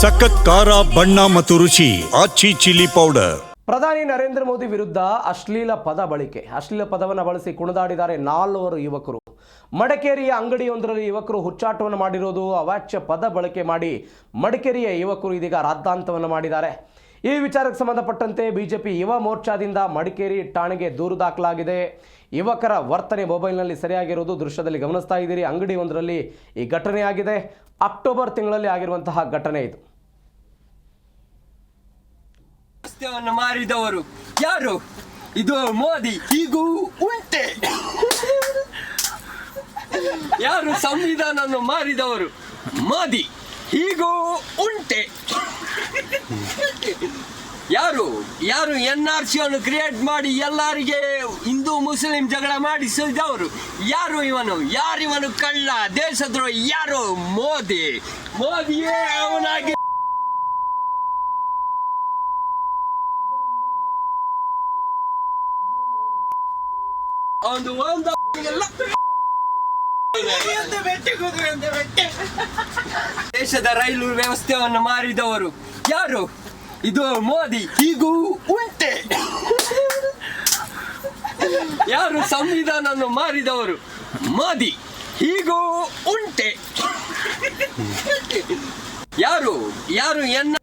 ಸಖತ್ ಖಾರ, ಬಣ್ಣ ಮತ್ತು ರುಚಿ ಆಚಿ ಚಿಲ್ಲಿ ಪೌಡರ್. ಪ್ರಧಾನಿ ನರೇಂದ್ರ ಮೋದಿ ವಿರುದ್ಧ ಅಶ್ಲೀಲ ಪದ ಬಳಕೆ. ಅಶ್ಲೀಲ ಪದವನ್ನು ಬಳಸಿ ಕುಣಿದಾಡಿದ್ದಾರೆ ನಾಲ್ವರು ಯುವಕರು. ಮಡಿಕೇರಿಯ ಅಂಗಡಿಯೊಂದರಲ್ಲಿ ಯುವಕರು ಹುಚ್ಚಾಟವನ್ನು ಮಾಡಿರೋದು, ಅವಾಚ್ಯ ಪದ ಬಳಕೆ ಮಾಡಿ ಮಡಿಕೇರಿಯ ಯುವಕರು ಇದೀಗ ರಾದ್ದಾಂತವನ್ನು ಮಾಡಿದ್ದಾರೆ. ಈ ವಿಚಾರಕ್ಕೆ ಸಂಬಂಧಪಟ್ಟಂತೆ ಬಿಜೆಪಿ ಯುವ ಮೋರ್ಚಾದಿಂದ ಮಡಿಕೇರಿ ಠಾಣೆಗೆ ದೂರು ದಾಖಲಾಗಿದೆ. ಯುವಕರ ವರ್ತನೆ ಮೊಬೈಲ್ನಲ್ಲಿ ಸರಿಯಾಗಿರೋದು ದೃಶ್ಯದಲ್ಲಿ ಗಮನಿಸ್ತಾ ಇದ್ದೀರಿ. ಅಂಗಡಿಯೊಂದರಲ್ಲಿ ಈ ಘಟನೆ ಆಗಿದೆ. ಅಕ್ಟೋಬರ್ ತಿಂಗಳಲ್ಲಿ ಆಗಿರುವಂತಹ ಘಟನೆ ಇದು. ಮಾರಿದವರು ಯಾರು? ಇದು ಮೋದಿ ಹೀಗೂ ಉಂಟೆ. ಯಾರು ಸಂವಿಧಾನವನ್ನು ಮಾರಿದವರು? ಮೋದಿ ಹೀಗೂ ಉಂಟೆ. ಯಾರು? ಯಾರು ಎನ್ ಆರ್ ಸಿ ಅನ್ನು ಕ್ರಿಯೇಟ್ ಮಾಡಿ ಎಲ್ಲರಿಗೆ ಹಿಂದೂ, ಮುಸ್ಲಿಂ ಜಗಳ ಮಾಡಿಸಿದವರು? ಯಾರು ಇವನು? ಯಾರು ಇವನು ಕಳ್ಳ? ದೇಶದ್ರೋಹಿ ಯಾರು? ಮೋದಿ. ಮೋದಿಯೇ ಅವನಾಗಿ ದೇಶದ ರೈಲು ವ್ಯವಸ್ಥೆಯನ್ನು ಮಾರಿದವರು ಯಾರು? ಇದು ಮೋದಿ. ಹೀಗೂ ಉಂಟೆ. ಯಾರು ಸಂವಿಧಾನವನ್ನು ಮಾರಿದವರು? ಮೋದಿ. ಹೀಗೂ ಉಂಟೆ. ಯಾರು? ಯಾರು ಎನ್